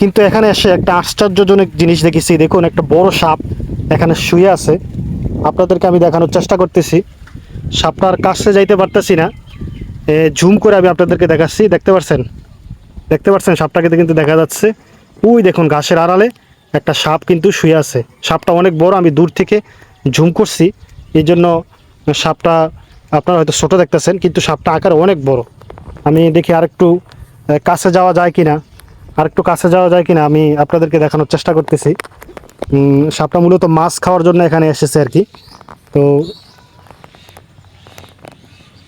কিন্তু এখানে এসে একটা আশ্চর্যজনক জিনিস দেখেছি। দেখুন একটা বড় সাপ এখানে শুয়ে আছে। আপনাদেরকে আমি দেখানোর চেষ্টা করতেছি। সাপটার কাছে যাইতে পারতেছি না। ঝুম করে আমি আপনাদেরকে দেখাচ্ছি। দেখতে পাচ্ছেন দেখতে পাচ্ছেন সাপটাকে কিন্তু দেখা যাচ্ছে। ওই দেখুন ঘাসের আড়ালে একটা সাপ কিন্তু শুয়ে আছে। সাপটা অনেক বড় আমি দূর থেকে ঝুম করছি। এই জন্য সাপটা আপনারা হয়তো ছোটো দেখতেছেন কিন্তু সাপটা আকার অনেক বড়। আমি দেখি আরেকটু আহ, কাছে যাওয়া যায় কিনা আরেকটু কাছে যাওয়া যায় কিনা, আমি আপনাদেরকে দেখানোর চেষ্টা করতেছি। সাপটা মূলত মাছ খাওয়ার জন্য এখানে এসেছে আর কি। তো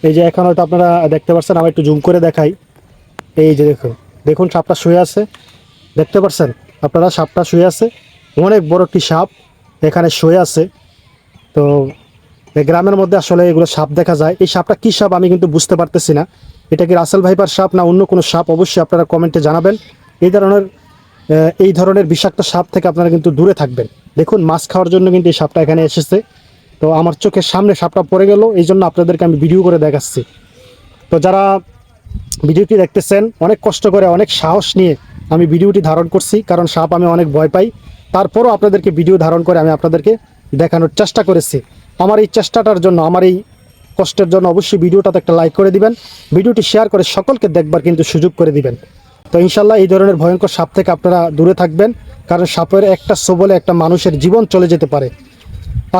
এই যে এখন হয়তো আপনারা দেখতে পাচ্ছেন আমি একটু জুম করে দেখাই। এই যে দেখুন দেখুন সাপটা শুয়ে আছে। দেখতে পাচ্ছেন আপনারা সাপটা শুয়ে আছে। অনেক বড় একটি সাপ এখানে শুয়ে আছে। তো গ্রামের মধ্যে আসলে এগুলো সাপ দেখা যায়। এই সাপটা কী সাপ আমি কিন্তু বুঝতে পারতেছি না। এটা কি রাসেল ভাইপার সাপ না অন্য কোনো সাপ? অবশ্যই আপনারা কমেন্টে জানাবেন। এই ধরনের এই ধরনের বিষাক্ত সাপ থেকে আপনারা কিন্তু দূরে থাকবেন। দেখুন, মাছ খাওয়ার জন্য কিন্তু এই সাপটা এখানে এসেছে। তো আমার চোখের সামনে সাপটা পড়ে গেল, এই জন্য আপনাদেরকে আমি ভিডিও করে দেখাচ্ছি। তো যারা ভিডিওটি দেখতেছেন, অনেক কষ্ট করে, অনেক সাহস নিয়ে আমি ভিডিওটি ধারণ করছি, কারণ সাপ আমি অনেক ভয় পাই। তারপরও আপনাদেরকে ভিডিও ধারণ করে আমি আপনাদেরকে দেখানোর চেষ্টা করেছি। আমার এই চেষ্টাটার জন্য, আমার এই কষ্টের জন্য অবশ্যই ভিডিওটাতে একটা লাইক করে দিবেন। ভিডিওটি শেয়ার করে সকলকে দেখবার কিন্তু সুযোগ করে দিবেন। তো ইনশাল্লাহ এই ধরনের ভয়ঙ্কর সাপ থেকে আপনারা দূরে থাকবেন, কারণ সাপের একটা সবলে একটা মানুষের জীবন চলে যেতে পারে।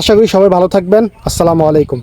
আশা করি সবাই ভালো থাকবেন। আসসালামু আলাইকুম।